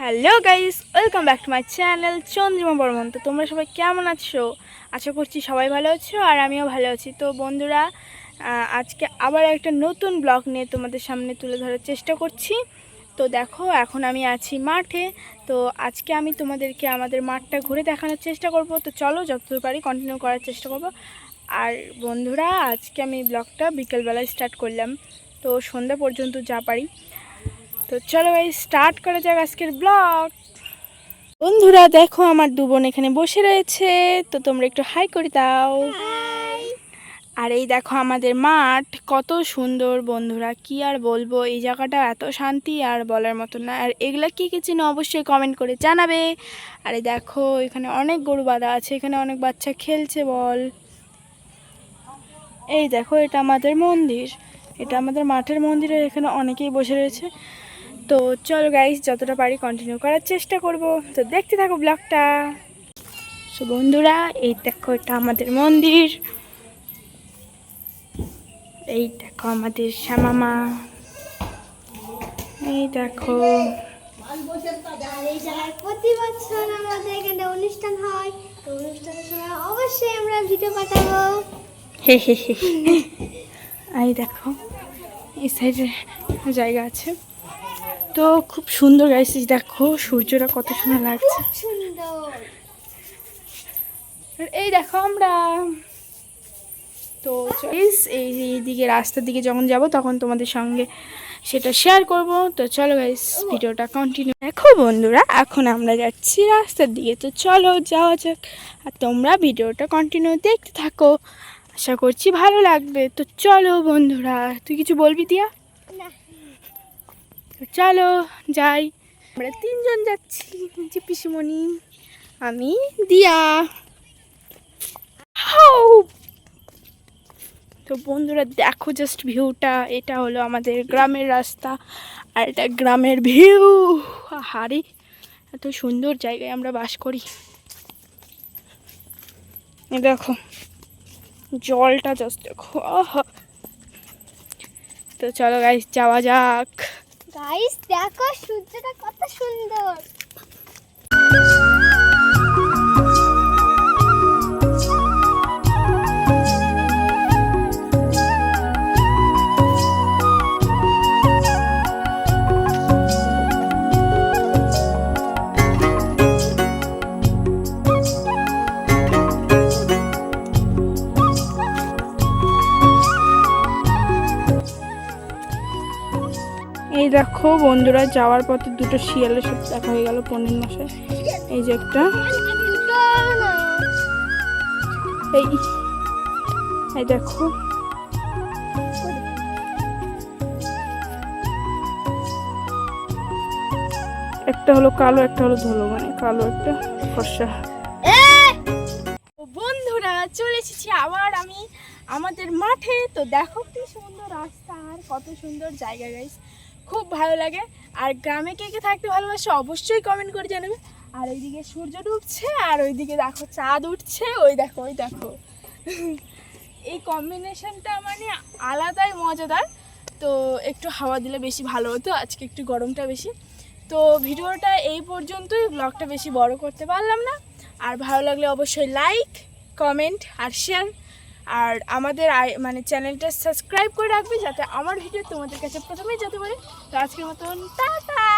Hello guys, welcome back to my channel Chandrima Barman. তো তোমরা সবাই কেমন আছো? আশা করছি সবাই ভালো আছো আর আমিও ভালো আছি। তো বন্ধুরা আজকে আবার একটা নতুন ব্লগ নিয়ে তোমাদের সামনে তুলে ধরার চেষ্টা করছি। তো দেখো, এখন আমি আছি মাঠে। তো আজকে আমি তোমাদেরকে আমাদের মাঠটা ঘুরে দেখানোর চেষ্টা করব। তো চলো, যতদূর পারি কন্টিনিউ করার চেষ্টা করব। আর বন্ধুরা, আজকে আমি ব্লগটা বিকেলবেলায় স্টার্ট করলাম। তো সন্ধ্যা পর্যন্ত যা পারি। তো চলো ভাই স্টার্ট করা যাক আজকের ব্লগ বন্ধুরা দেখো আমার দু বোন এখানে বসে রয়েছে তো তোমরা একটু হাই করে দাও। আর এই দেখো আমাদের মাঠ কত সুন্দর বন্ধুরা কি আর বলব এই জায়গাটা এত শান্তি আর বলার মতো না। আর এগুলা কি কি চিনো অবশ্যই কমেন্ট করে জানাবে। আর এই দেখো এখানে অনেক গরু বাঁধা আছে এখানে অনেক বাচ্চা খেলছে বল। এই দেখো এটা আমাদের মন্দির। এটা আমাদের মাঠের মন্দিরের এখানে অনেকেই বসে রয়েছে। তো চলো গাইস যতটা পারি কন্টিনিউ করার চেষ্টা করব। তো দেখতে থাকো ব্লগটা সো বন্ধুরা, এই দেখো এটা আমাদের মন্দির। এই দেখো আমাদের শ্যামামা। এই দেখো। অনুষ্ঠান। এই দেখো, এই জায়গা আছে। তো খুব সুন্দর গাইস দেখো সূর্যটা কত সুন্দর লাগছে। এই দেখো আমরা। তো এই দিকে রাস্তার দিকে যখন যাব তখন তোমাদের সঙ্গে সেটা শেয়ার করব। তো চলো গাইস ভিডিওটা কন্টিনিউ দেখো বন্ধুরা এখন আমরা যাচ্ছি রাস্তার দিকে। তো চলো যাওয়া যাক আর তোমরা ভিডিওটা কন্টিনিউ দেখতে থাকো। আশা করছি ভালো লাগবে। তো চলো বন্ধুরা তুই কিছু বলবি দিয়া? না। তো চলো যাই। আমরা তিনজন যাচ্ছি, যে পিসিমণি, আমি, দিয়া! তো বন্ধুরা, দেখো জাস্ট ভিউটা এটা হলো আমাদের গ্রামের রাস্তা, আর এটা গ্রামের ভিউ হারে এত সুন্দর জায়গায় আমরা বাস করি। দেখো, জলটা জাস্ট দেখো তো চলো গাইস যাওয়া যাক। গাইস দেখো সূর্যটা কত সুন্দর। এই দেখো বন্ধুরা, যাওয়ার পথে দুটো শিয়ালের সাথে দেখা হয়ে গেল পনেরো মাসে এই যে একটা। এই এই দেখো। একটা হলো কালো, একটা হলো ধুলো মানে কালো একটা ফর্সা। বন্ধুরা, চলে এসেছি আবার আমি আমাদের মাঠে। তো দেখো কি সুন্দর রাস্তা আর কত সুন্দর জায়গা গাইস খুব ভালো লাগে। আর গ্রামে কে কে থাকতে ভালোবাসে অবশ্যই কমেন্ট করে জানাবে। আর ওইদিকে সূর্য ডুবছে, আর ওইদিকে দেখো চাঁদ উঠছে, ওই দেখো ওই দেখো। এই কম্বিনেশনটা মানে আলাদাই মজাদার। তো একটু হাওয়া দিলে বেশি ভালো হতো, আজকে একটু গরমটা বেশি। তো ভিডিওটা এই পর্যন্তই ব্লগটা বেশি বড় করতে পারলাম না। আর ভালো লাগলে অবশ্যই লাইক কমেন্ট আর শেয়ার আর আমাদের মানে চ্যানেলটা সাবস্ক্রাইব করে রাখবে যাতে আমার ভিডিও তোমাদের কাছে প্রথমেই যেতে পারে। তো আজকের মতন, টাটা!